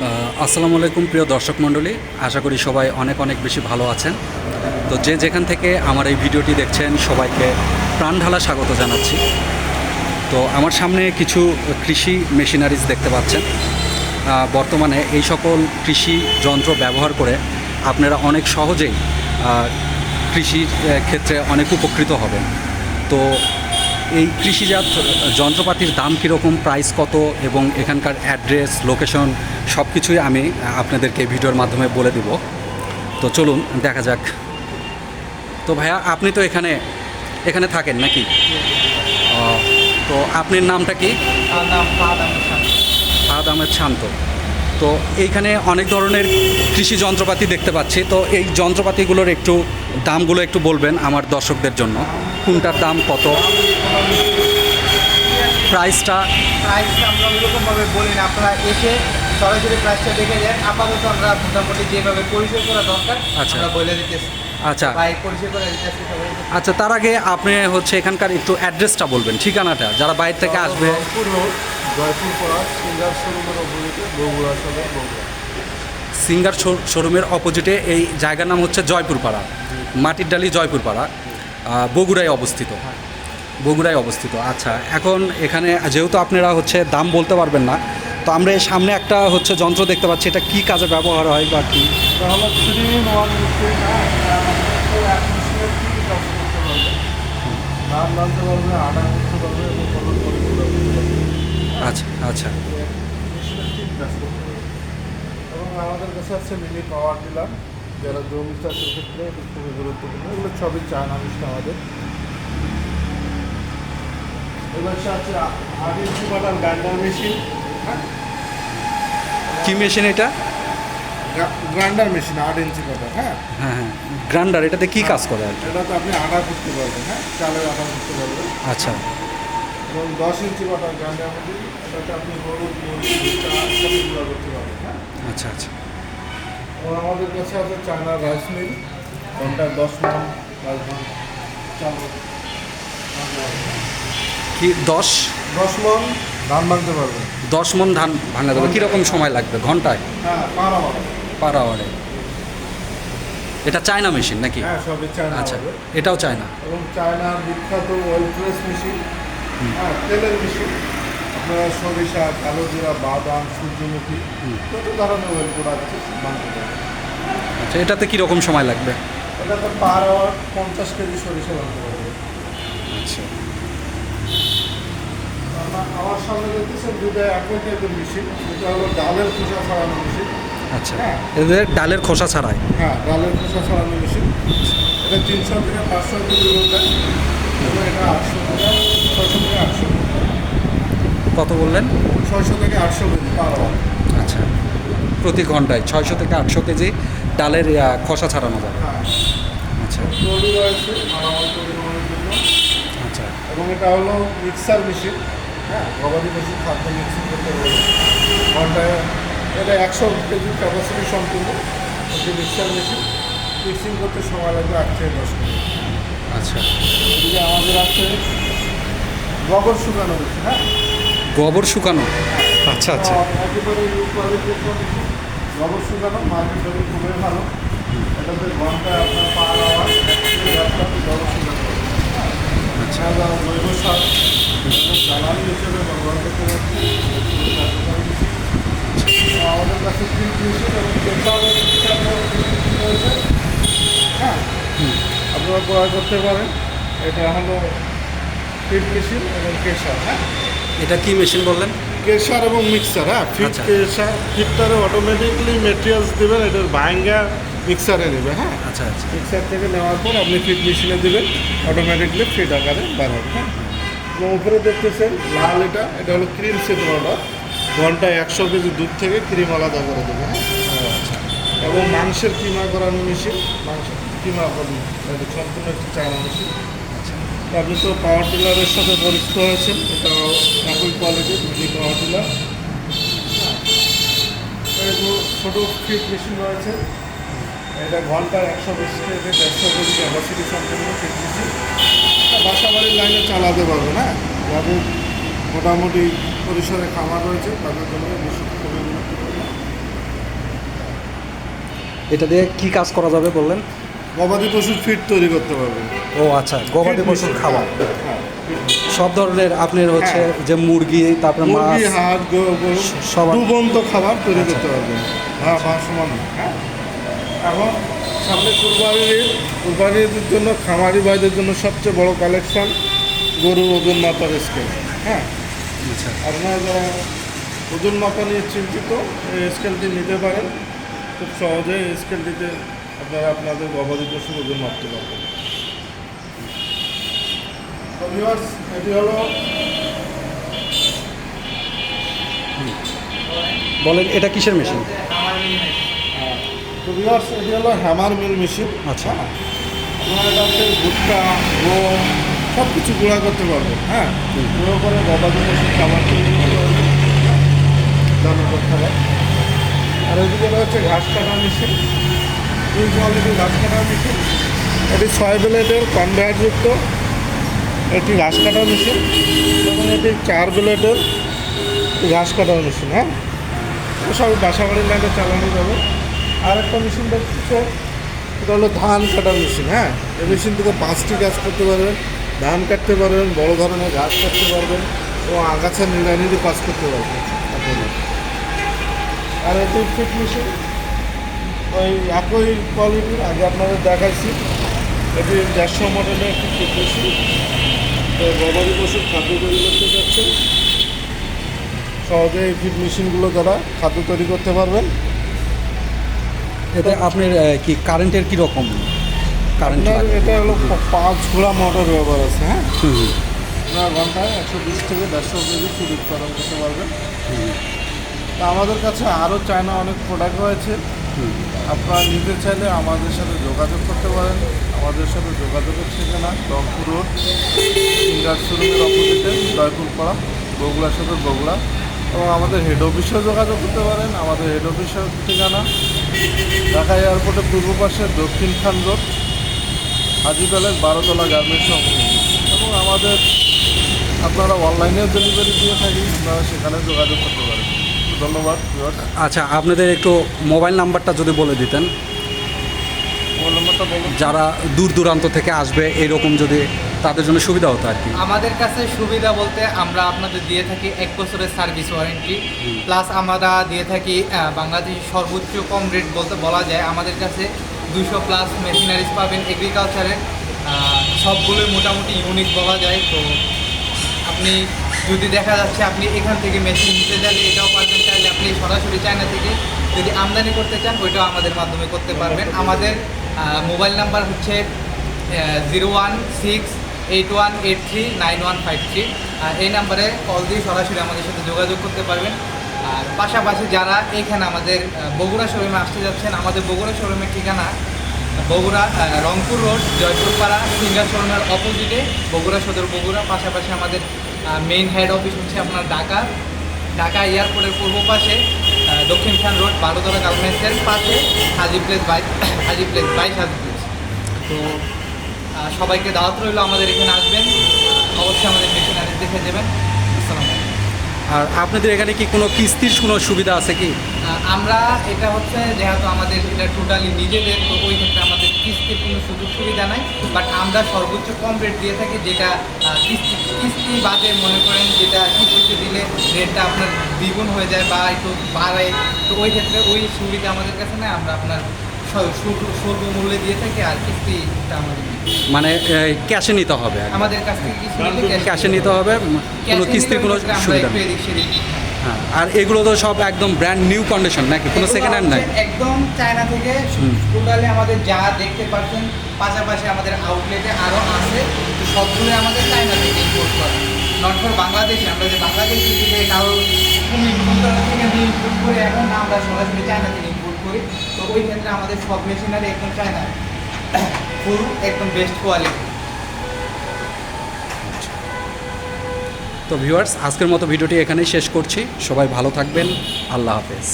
আসসালামু আলাইকুম প্রিয় দর্শক মণ্ডলী। আশা করি সবাই অনেক অনেক বেশি ভালো আছেন। তো যে যেখান থেকে আমার এই ভিডিওটি দেখছেন, সবাইকে প্রাণ ঢালা স্বাগত জানাচ্ছি। তো আমার সামনে কিছু কৃষি মেশিনারিজ দেখতে পাচ্ছেন। বর্তমানে এই সকল কৃষি যন্ত্র ব্যবহার করে আপনারা অনেক সহজেই কৃষির ক্ষেত্রে অনেক উপকৃত হবেন। তো এই কৃষিজাত যন্ত্রপাতির দাম কীরকম প্রাইস কত এবং এখানকার অ্যাড্রেস লোকেশন সব কিছুই আমি আপনাদেরকে ভিডিওর মাধ্যমে বলে দিব। তো চলুন দেখা যাক। তো ভাইয়া আপনি তো এখানে এখানে থাকেন নাকি? তো আপনার নামটা কি। ফাহাদ আহমেদ শান্ত। তো এইখানে অনেক ধরনের কৃষি যন্ত্রপাতি দেখতে পাচ্ছি। তো এই যন্ত্রপাতিগুলোর একটু দামগুলো একটু বলবেন আমার দর্শকদের জন্য। কোনটার দাম কত? প্রাইসটা? প্রাইস আমরা ওইরকমভাবে বলি না। আপনারা এসে সরাসরি প্রাইসটা দেখে যান। আপাতত আমরা মোটামুটি যেভাবে পরিচয় করা দরকার আচ্ছা। আমরা বলে দিতেছি। আচ্ছা। আচ্ছা তার আগে আপনি হচ্ছে এখানকার একটু অ্যাড্রেসটা বলবেন ঠিকানাটা যারা বাইরে থেকে আসবে। সিঙ্গার শোরুমের অপোজিটে এই জায়গার নাম হচ্ছে জয়পুরপাড়া মাটির ডালি জয়পুরপাড়া বগুড়ায় অবস্থিত। বগুড়ায় অবস্থিত। আচ্ছা এখন এখানে যেহেতু আপনারা হচ্ছে দাম বলতে পারবেন না তো আমরা এই সামনে একটা হচ্ছে যন্ত্র দেখতে পাচ্ছি এটা কি কাজে ব্যবহার হয় বা কি? পারবে আচ্ছা আচ্ছা। আমাদের কাছে আছে মিনি পাওয়ার টিলার যারা জমি চাষের ক্ষেত্রে এটি খুবই গুরুত্বপূর্ণ। এগুলো সবই চায়না মিশন আমাদের। এবার আছে আগে বাটার গ্রাইন্ডার মেশিন হ্যাঁ? কি মেশিন এটা? গ্রাইন্ডার মেশিন আট ইঞ্চি কাটার হ্যাঁ? হ্যাঁ হ্যাঁ। গ্রাইন্ডার এটা দিয়ে কী কাজ করে আর কি? এটাতে আপনি আটা করতে পারবেন হ্যাঁ? চালের আটা করতে পারবেন। আচ্ছা। এবং দশ ইঞ্চি বাটার গ্রাইন্ডার মধ্যে এটাতে আপনি হলুদ মরিচ করতে পারবেন হ্যাঁ? আচ্ছা আচ্ছা। এবং আমাদের কাছে আছে চায়না রাইস মিল ঘণ্টা দশ মন চাল কি দশ? দশ মন ধান ভাঙতে পারবে। দশ মন ধান ভাঙা দেবে কীরকম সময় লাগবে? ঘন্টায়? হ্যাঁ পার হবে পার আওয়ারে এটা চায়না মেশিন নাকি? হ্যাঁ সবই চায়না আচ্ছা এটাও চায়না। এবং চায়না বিখ্যাত ওয়েল প্রেস মেশিন হ্যাঁ তেলের মেশিন আপনারা সরিষা কালো জিরা বাদাম সূর্যমুখী কত ধরনের ওয়েল প্রোডাক্ট বানাতে আচ্ছা এটাতে কীরকম সময় লাগবে? এটাতে পার আওয়ার পঞ্চাশ কেজি সরিষা বানাতে পারবে। আচ্ছা। আমা- আমার সামনে দেখতেছেন দুটো একই টাইপের মেশিন এটা হলো ডালের খোসা ছাড়ানো মেশিন আচ্ছা। এদের ডালের খোসা ছাড়াই হ্যাঁ ডালের খোসা ছাড়ানো মেশিন এটা তিনশো থেকে পাঁচশো দেয় এবং এটা আটশো থেকে ছয়শো থেকে আটশো। কত বললেন? ছয়শো থেকে আটশো কেজি আচ্ছা। প্রতি ঘন্টায় ছয়শো থেকে আটশো কেজি ডালের খোসা ছাড়ানো যাবে হ্যাঁ। আচ্ছা। আচ্ছা। এবং এটা হলো মিক্সার মেশিন। হ্যাঁ গবাদি পশু খাদ্য মিক্সিং করতে পারবে ঘন্টায় এটা একশো কেজির ক্যাপাসিটি সম্পূর্ণ। একটি মিক্সার মেশিন। মিক্সিং করতে সময় লাগবে আট থেকে দশ মিনিট। আচ্ছা। এদিকে আমাদের আছে গোবর শুকানো মেশিন হ্যাঁ। গোবর শুকানো। আচ্ছা আচ্ছা। একেবারে গোবর শুকানো মার্কেট খুবই ভালো। এটাতে আপনার পার আওয়ার গোবর শুকানো আচ্ছা। আচ্ছা জৈব সার জ্বালানি হিসেবে ব্যবহার করতে পারছি আমাদের কাছে হ্যাঁ। আপনারা ক্রয় করতে পারেন। এটা হলো ফিট মেশিন এবং কেশার হ্যাঁ? এটা কি মেশিন বললেন? কেশার এবং মিক্সার হ্যাঁ? ফিট আচ্ছা। কেশার ফিটটারে অটোমেটিকলি মেটেরিয়ালস দেবেন এটার ভাঙ্গা মিক্সারে নেবে হ্যাঁ? আচ্ছা আচ্ছা। মিক্সার থেকে নেওয়ার পর আপনি ফিট মেশিনে দেবেন অটোমেটিকলি ফিট আকারে বার হবে হ্যাঁ? এবং উপরে দেখতেছেন লাল এটা এটা হলো ক্রিম সেট অর্ডার ঘন্টায় একশো কেজি দুধ থেকে ক্রিম আলাদা করে দেবে হ্যাঁ? আচ্ছা। এবং মাংসের কিমা করানো মেশিন মাংসের কিমা সম্পূর্ণ একটি চায়না মেশিন আপনি তো পাওয়ার টিলারের সাথে পরিচিত হয়েছেন এটা একই কোয়ালিটির মিনি পাওয়ার টিলার ছোটো ফিট মেশিন রয়েছে। এটা ঘন্টায় একশো বিশ থেকে দেড়শো কেজি ক্যাপাসিটি সম্পূর্ণ ফিট মেশিন বাসা বাড়ির লাইনে চালাতে পারবে না। যাদের মোটামুটি পরিসরে খামার রয়েছে, তাদের জন্য এটা দিয়ে কি কাজ করা যাবে বললেন? গবাদি পশুর ফিড তৈরি করতে পারবেন। ও আচ্ছা গবাদি পশুর খাবার। হ্যাঁ, সব ধরনের আপনার হচ্ছে যে মুরগি তারপরে মাছ মুরগি হাঁস গরু সবার- ডুবন্ত খাবার তৈরি আচ্ছা। করতে পারবেন। হ্যাঁ বা সমান। হ্যাঁ। এখন সামনে কুরবানির। কুরবানির জন্য খামারি ভাইদের জন্য সবচেয়ে বড় কালেকশন গরু ওজন মাপার স্কেল হ্যাঁ। আপনার ওজন মাপা নিয়ে চিন্তিত এই স্কেলটি নিতে পারেন। খুব সহজে স্কেলটিতে আপনারা আপনাদের গবাদি পশুর ওজন মাপতে পারবেন এটি হলো বলেন এটা কিসের মেশিন আমার মিনিমাইজ তো ভিউয়ার্স এটি হলো হ্যামার মিল মেশিন আচ্ছা। আপনারা এটাতে ভুট্টা গম সব কিছু গুঁড়া করতে পারবেন হ্যাঁ? গুঁড়ো করে গবাদি পশুর খাবার তৈরি করতে খাবার আর এদিকে হচ্ছে ঘাস কাটা মেশিন ঘাস কাটা মেশিন এটি ছয় ব্লেডের কনভেয়ারযুক্ত এটি ঘাস কাটার মেশিন এবং এটি চার ব্লেডের ঘাস কাটার মেশিন হ্যাঁ সব বাসা বাড়ির লাইনে চালানো যাবে। আর একটা মেশিন দেখতেছে এটা হলো ধান কাটার মেশিন হ্যাঁ? এই মেশিন থেকে পাঁচটি কাজ করতে পারবেন, ধান কাটতে পারবেন, বড় ধরনের ঘাস কাটতে পারবেন, এবং আগাছা নিড়ানিড়ি কাজ করতে পারবেন। আর এটি ফিট মেশিন ওই একই কোয়ালিটির আগে আপনাদের দেখাইছি। এটি দেড়শো মডেলের একটি মেশিন তো গবাদি পশুর খাদ্য তৈরি করতে যাচ্ছেন সহজে এই ফিট মেশিনগুলো দ্বারা খাদ্য তৈরি করতে পারবেন। এতে আপনার কি কারেন্টের কি রকম? কারেন্ট এটা হলো পাঁচ ঘোড়া মোটর ব্যবহার আছে হ্যাঁ? আপনার ঘন্টায় একশো বিশ থেকে দেড়শো কেজি চুরি উৎপাদন করতে পারবেন। তা আমাদের কাছে আরও চায়না অনেক প্রোডাক্ট রয়েছে। আপনারা নিতে চাইলে আমাদের সাথে যোগাযোগ করতে পারেন। আমাদের সাথে যোগাযোগের ঠিকানা রংপুর রোড সিঙ্গার শোরুমের অপোজিটে জয়পুরপাড়া বগুড়া সদর বগুড়া। এবং আমাদের হেড অফিসেও যোগাযোগ করতে পারেন। আমাদের হেড অফিসের ঠিকানা ঢাকা এয়ারপোর্টের পূর্ব পাশে দক্ষিণ খান রোড হাজি প্যালেস বারোতলা গার্মেন্টস এবং আমাদের আপনারা অনলাইনেও ডেলিভারি দিয়ে থাকি। আপনারা সেখানে যোগাযোগ করতে পারেন। ধন্যবাদ আচ্ছা আপনাদের একটু মোবাইল নাম্বারটা যদি বলে দিতেন। যারা দূর দূরান্ত থেকে আসবে এরকম যদি তাদের জন্য সুবিধা হতো আর কি। আমাদের কাছে সুবিধা বলতে আমরা আপনাদের দিয়ে থাকি এক বছরের সার্ভিস ওয়ারেন্টি। প্লাস আমরা দিয়ে থাকি বাংলাদেশের সর্বোচ্চ কম রেট বলতে বলা যায়। আমাদের কাছে দুশো প্লাস মেশিনারিজ পাবেন এগ্রিকালচারের সবগুলোই মোটামুটি ইউনিক বলা যায়। তো আপনি যদি দেখা যাচ্ছে আপনি এখান থেকে মেশিন নিতে চাইলে এটাও পারবেন। চাইলে আপনি সরাসরি চায়না থেকে যদি আমদানি করতে চান ওইটাও আমাদের মাধ্যমে করতে পারবেন। আমাদের মোবাইল নাম্বার হচ্ছে zero one six eight one eight three nine one five three এই নাম্বারে কল দিয়ে সরাসরি আমাদের সাথে যোগাযোগ করতে পারবেন। আর পাশাপাশি যারা এখানে আমাদের বগুড়া শোরুমে আসতে যাচ্ছেন আমাদের বগুড়া শোরুমের ঠিকানা বগুড়া রংপুর রোড জয়পুরপাড়া সিঙ্গার শোরুমের অপোজিটে বগুড়া সদর বগুড়া। পাশাপাশি আমাদের মেইন হেড অফিস হচ্ছে আপনার ঢাকা। ঢাকা এয়ারপোর্টের পূর্ব পাশে দক্ষিণ খান রোড বারোতলা গার্মেন্টসের পাশে হাজি প্লেস বাই হাজি প্লেস বাইশ হাজি প্লেস তো সবাইকে দাওয়াত রইল আমাদের এখানে আসবেন। অবশ্যই আমাদের মেশিনারি দেখে দেবেন আর আপনাদের এখানে কি কোনো কিস্তির কোনো সুবিধা আছে কি? আমরা এটা হচ্ছে যেহেতু আমাদের এটা টোটালি নিজেদের, তো ওই ক্ষেত্রে আমাদের কিস্তির কোনো সুযোগ সুবিধা নাই। বাট আমরা সর্বোচ্চ কম রেট দিয়ে থাকি যেটা কিস্তি কিস্তি বাদে মনে করেন যেটা কিস্তিতে দিলে রেটটা আপনার দ্বিগুণ হয়ে যায় বা একটু বাড়ে তো ওই ক্ষেত্রে ওই সুবিধা আমাদের কাছে নেই, আমরা আপনার স্বল্প- মূল্যে দিয়ে থাকি আর কিস্তিটা আমাদের মানে ক্যাশে নিতে হবে আমাদের কাছ থেকে ক্যাশে নিতে হবে কোনো কিস্তির কোনো সুবিধা হ্যাঁ আর এগুলো তো সব একদম ব্র্যান্ড নিউ কন্ডিশন নাকি? কোনো সেকেন্ড হ্যান্ড নাই একদম চায়না থেকে টোটালি আমাদের যা দেখতে পাচ্ছেন পাশাপাশি আমাদের আউটলেটে আরও আছে। তো সবগুলো আমাদের চায়না থেকে ইম্পোর্ট করা। নট ফর বাংলাদেশে আমরা যে বাংলাদেশে থেকে কারও থেকে ইম্পোর্ট করে এখন আমরা সরাসরি চায়না থেকে করি তো ওই ক্ষেত্রে আমাদের সব মেশিনারি একদম চায়না ফুল একদম বেস্ট কোয়ালিটি তো ভিউয়ার্স আজকের মতো ভিডিওটি এখানেই শেষ করছি। সবাই ভালো থাকবেন। আল্লাহ হাফেজ।